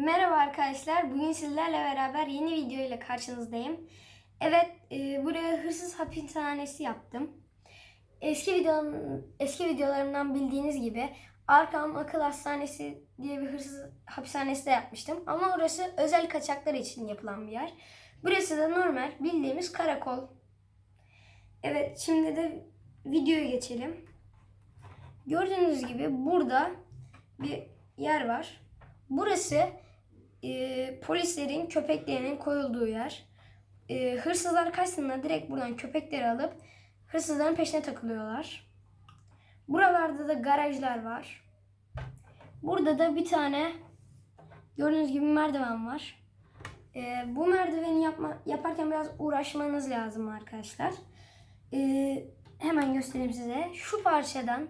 Merhaba arkadaşlar. Bugün sizlerle beraber yeni video ile karşınızdayım. Evet, e, buraya hırsız hapishanesi yaptım. Eski videom, eski videolarımdan bildiğiniz gibi Arkham Akıl Hastanesi diye bir hırsız hapishanesi de yapmıştım. Ama orası özel kaçaklar için yapılan bir yer. Burası da normal bildiğimiz karakol. Evet, şimdi de videoya geçelim. Gördüğünüz gibi burada bir yer var. Burası e, polislerin köpeklerinin koyulduğu yer. E, hırsızlar kaçtığında direkt buradan köpekleri alıp hırsızların peşine takılıyorlar. Buralarda da garajlar var. Burada da bir tane gördüğünüz gibi merdiven var. E, bu merdiveni yapma, yaparken biraz uğraşmanız lazım arkadaşlar. E, hemen göstereyim size. Şu parçadan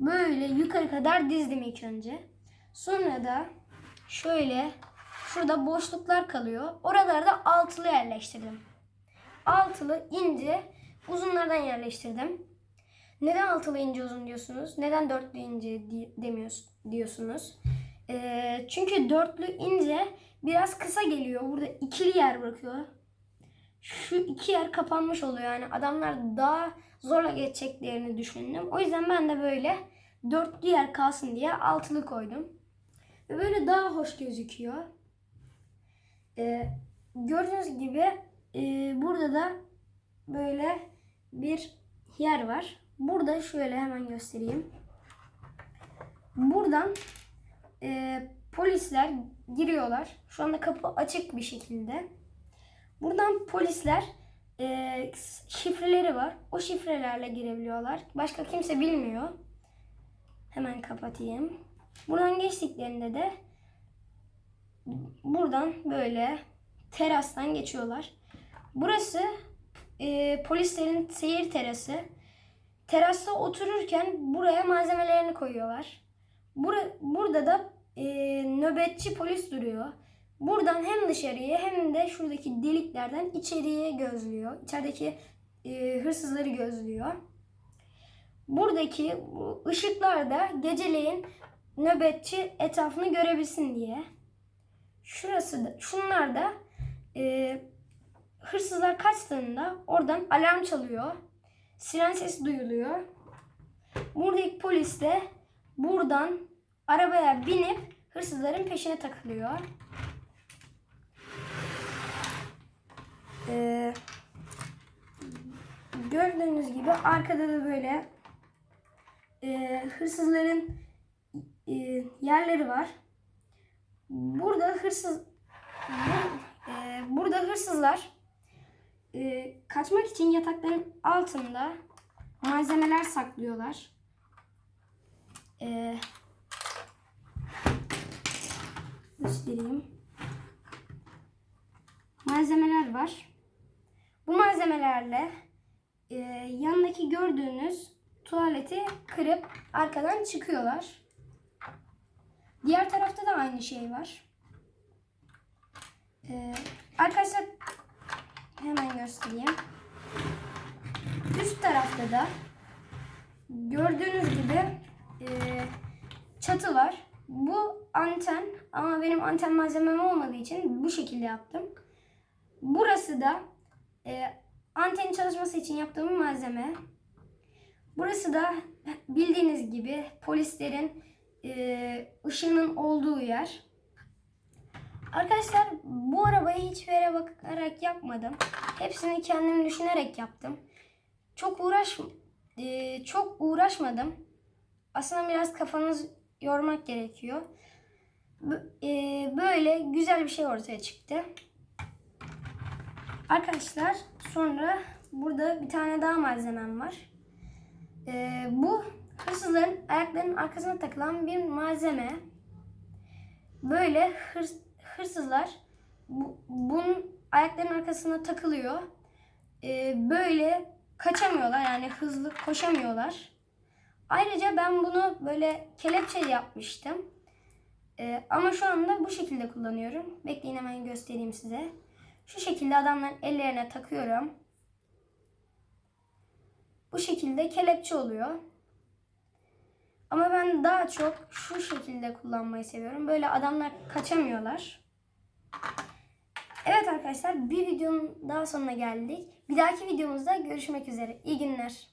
böyle yukarı kadar dizdim ilk önce. Sonra da şöyle şurada boşluklar kalıyor. Oralarda altılı yerleştirdim. Altılı ince uzunlardan yerleştirdim. Neden altılı ince uzun diyorsunuz? Neden dörtlü ince demiyoruz diyorsunuz? Ee, çünkü dörtlü ince biraz kısa geliyor. Burada ikili yer bırakıyor. Şu iki yer kapanmış oluyor yani adamlar daha zorla geçeceklerini düşündüm. O yüzden ben de böyle dörtlü yer kalsın diye altılı koydum. Ve böyle daha hoş gözüküyor. Ee, gördüğünüz gibi e, burada da böyle bir yer var. Burada şöyle hemen göstereyim. Buradan e, polisler giriyorlar. Şu anda kapı açık bir şekilde. Buradan polisler e, şifreleri var. O şifrelerle girebiliyorlar. Başka kimse bilmiyor. Hemen kapatayım. Buradan geçtiklerinde de buradan böyle terastan geçiyorlar. Burası e, polislerin seyir terası. Terasta otururken buraya malzemelerini koyuyorlar. Bura, burada da e, nöbetçi polis duruyor. Buradan hem dışarıya hem de şuradaki deliklerden içeriye gözlüyor. İçerideki e, hırsızları gözlüyor. Buradaki bu ışıklar da geceleyin nöbetçi etrafını görebilsin diye. Şurası da, şunlar da e, hırsızlar kaçtığında oradan alarm çalıyor. Siren sesi duyuluyor. Buradaki polis de buradan arabaya binip hırsızların peşine takılıyor. Ee, gördüğünüz gibi arkada da böyle e, hırsızların e, yerleri var. Burada hırsız bu- e, burada hırsızlar e, kaçmak için yatakların altında malzemeler saklıyorlar. E, göstereyim. Malzemeler var. Bu malzemelerle e, yanındaki gördüğünüz tuvaleti kırıp arkadan çıkıyorlar. Diğer tarafta da aynı şey var. Ee, arkadaşlar hemen göstereyim. Üst tarafta da gördüğünüz gibi e, çatı var. Bu anten ama benim anten malzemem olmadığı için bu şekilde yaptım. Burası da e, antenin çalışması için yaptığım malzeme. Burası da bildiğiniz gibi polislerin e, ışığının olduğu yer. Arkadaşlar bu arabayı hiçbir yere bakarak yapmadım. Hepsini kendim düşünerek yaptım. Çok uğraş e, çok uğraşmadım. Aslında biraz kafanız yormak gerekiyor. E, böyle güzel bir şey ortaya çıktı. Arkadaşlar sonra burada bir tane daha malzemem var. Ee, bu hırsızların ayaklarının arkasına takılan bir malzeme. Böyle hırs, hırsızlar bu, bunun ayaklarının arkasına takılıyor. Ee, böyle kaçamıyorlar yani hızlı koşamıyorlar. Ayrıca ben bunu böyle kelepçe yapmıştım. Ee, ama şu anda bu şekilde kullanıyorum. Bekleyin hemen göstereyim size. Şu şekilde adamların ellerine takıyorum. Bu şekilde kelepçe oluyor. Ama ben daha çok şu şekilde kullanmayı seviyorum. Böyle adamlar kaçamıyorlar. Evet arkadaşlar bir videonun daha sonuna geldik. Bir dahaki videomuzda görüşmek üzere. İyi günler.